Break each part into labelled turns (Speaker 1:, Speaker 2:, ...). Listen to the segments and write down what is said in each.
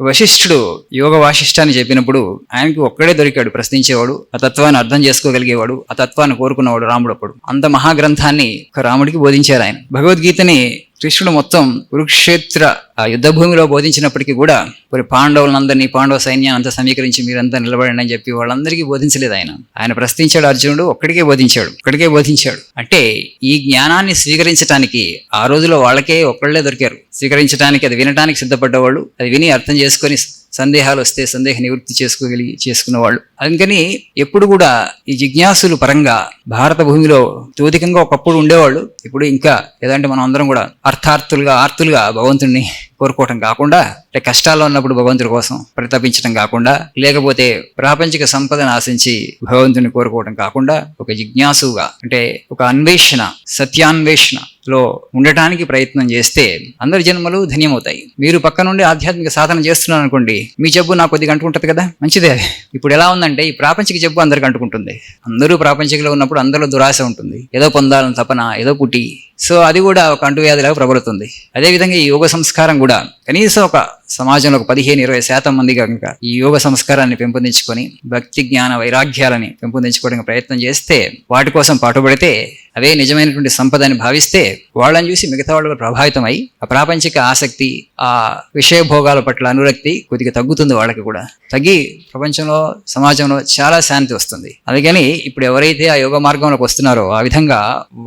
Speaker 1: వశిష్ఠుడు యోగ వాసిష్ఠాన్ని చెప్పినప్పుడు ఆయనకి ఒక్కడే దొరికాడు ప్రశ్నించేవాడు ఆ తత్వాన్ని అర్థం చేసుకోగలిగేవాడు ఆ తత్వాన్ని కోరుకున్నవాడు రాముడు అప్పుడు. అంత మహాగ్రంథాన్ని ఒక రాముడికి బోధించారు ఆయన. భగవద్గీతని కృష్ణుడు మొత్తం కురుక్షేత్ర ఆ యుద్ధ భూమిలో బోధించినప్పటికీ కూడా మరి పాండవులందరినీ పాండవ సైన్యాన్ని అంతా సమీకరించి మీరంతా నిలబడండి అని చెప్పి వాళ్ళందరికీ బోధించలేదు ఆయన. ఆయన ప్రశ్నించాడు అర్జునుడు ఒక్కడికే బోధించాడు ఒక్కడికే బోధించాడు. అంటే ఈ జ్ఞానాన్ని స్వీకరించడానికి ఆ రోజులో వాళ్ళకే ఒక్కళ్ళే దొరికారు. స్వీకరించడానికి అది వినడానికి సిద్ధపడ్డవాళ్ళు అది విని అర్థం చేసుకొని సందేహాలు వస్తే సందేహ నివృత్తి చేసుకోగలిగి చేసుకునేవాళ్ళు అందుకని ఎప్పుడు కూడా ఈ జిజ్ఞాసులు పరంగా భారత భూమిలో జ్యోతికంగా ఒకప్పుడు ఉండేవాళ్ళు. ఇప్పుడు ఇంకా ఏదంటే మనం అందరం కూడా అర్థార్థులుగా ఆర్తులుగా భగవంతుడిని కోరుకోవటం కాకుండా అంటే కష్టాల్లో ఉన్నప్పుడు భగవంతుడి కోసం ప్రతాపించడం కాకుండా లేకపోతే ప్రాపంచిక సంపదను ఆశించి భగవంతుని కోరుకోవటం కాకుండా ఒక జిజ్ఞాసుగా అంటే ఒక అన్వేషణ సత్యాన్వేషణ లో ఉండటానికి ప్రయత్నం చేస్తే అందరి జన్మలు ధన్యమవుతాయి. మీరు పక్క నుండి ఆధ్యాత్మిక సాధన చేస్తున్నారు అనుకోండి మీ జబ్బు నాకు కొద్దిగా అంటుకుంటుంది కదా? మంచిదే ఇప్పుడు ఎలా ఉందంటే ఈ ప్రాపంచిక జబ్బు అందరికి అంటుకుంటుంది. అందరూ ప్రాపంచికలో ఉన్నప్పుడు అందరిలో దురాశ ఉంటుంది. ఏదో పొందాలని తపన ఏదో పుట్టి. సో అది కూడా ఒక అంటువ్యాధిలాగా ప్రబలుతుంది. అదేవిధంగా ఈ యోగ సంస్కారం కూడా కనీసం ఒక సమాజంలో ఒక పదిహేను ఇరవై శాతం మంది కనుక ఈ యోగ సంస్కారాన్ని పెంపొందించుకొని భక్తి జ్ఞాన వైరాగ్యాలని పెంపొందించుకోవడానికి ప్రయత్నం చేస్తే వాటి కోసం పాటుపడితే అవే నిజమైనటువంటి సంపద అని భావిస్తే వాళ్ళని చూసి మిగతా వాళ్ళు ప్రభావితం అయి ఆ ప్రాపంచిక ఆసక్తి ఆ విషయ భోగాల పట్ల అనురక్తి కొద్దిగా తగ్గుతుంది వాళ్ళకి కూడా. తగ్గి ప్రపంచంలో సమాజంలో చాలా శాంతి వస్తుంది. అందుకని ఇప్పుడు ఎవరైతే ఆ యోగ మార్గంలోకి వస్తున్నారో ఆ విధంగా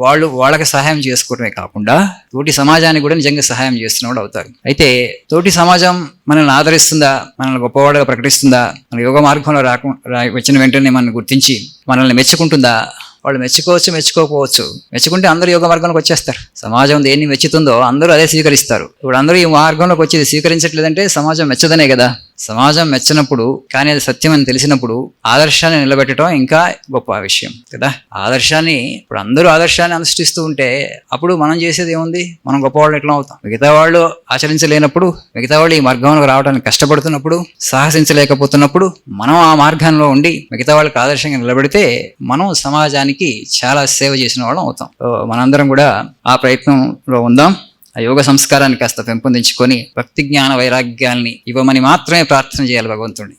Speaker 1: వాళ్ళు వాళ్ళకి సహాయం చేసుకోవడమే కాకుండా తోటి సమాజానికి కూడా నిజంగా సహాయం చేస్తున్న అవుతారు. అయితే తోటి సమాజం మనల్ని ఆదరిస్తుందా? మనల్ని గొప్పవాడుగా ప్రకటిస్తుందా? మన యోగ మార్గంలో రాకు వచ్చిన వెంటనే మనల్ని గుర్తించి మనల్ని మెచ్చుకుంటుందా? వాళ్ళు మెచ్చుకోవచ్చు మెచ్చుకోకపోవచ్చు. మెచ్చుకుంటే అందరూ యోగ మార్గంలోకి వచ్చేస్తారు. సమాజం దేన్ని మెచ్చుతుందో అందరూ అదే స్వీకరిస్తారు. ఇప్పుడు అందరూ ఈ మార్గంలోకి వచ్చేది స్వీకరించట్లేదంటే సమాజం మెచ్చదనే కదా. సమాజం మెచ్చినప్పుడు కానీ అది సత్యం అని తెలిసినప్పుడు ఆదర్శాన్ని నిలబెట్టడం ఇంకా గొప్ప విషయం కదా? ఆదర్శాన్ని ఇప్పుడు అందరూ ఆదర్శాన్ని అనుష్ఠిస్తూ ఉంటే అప్పుడు మనం చేసేది ఏముంది? మనం గొప్పవాళ్ళు ఎట్లా అవుతాం? మిగతా వాళ్ళు ఆచరించలేనప్పుడు మిగతా వాళ్ళు ఈ మార్గంలోకి రావడానికి కష్టపడుతున్నప్పుడు సాహసించలేకపోతున్నప్పుడు మనం ఆ మార్గంలో ఉండి మిగతా వాళ్ళకి ఆదర్శంగా నిలబెడితే మనం సమాజానికి చాలా సేవ చేసిన వాళ్ళం అవుతాం. మనందరం కూడా ఆ ప్రయత్నంలో ఉందాం. ఆ యోగ సంస్కారాన్ని కాస్త పెంపొందించుకొని భక్తి జ్ఞాన వైరాగ్యాల్ని ఇవ్వమని మాత్రమే ప్రార్థన చేయాలి భగవంతుడిని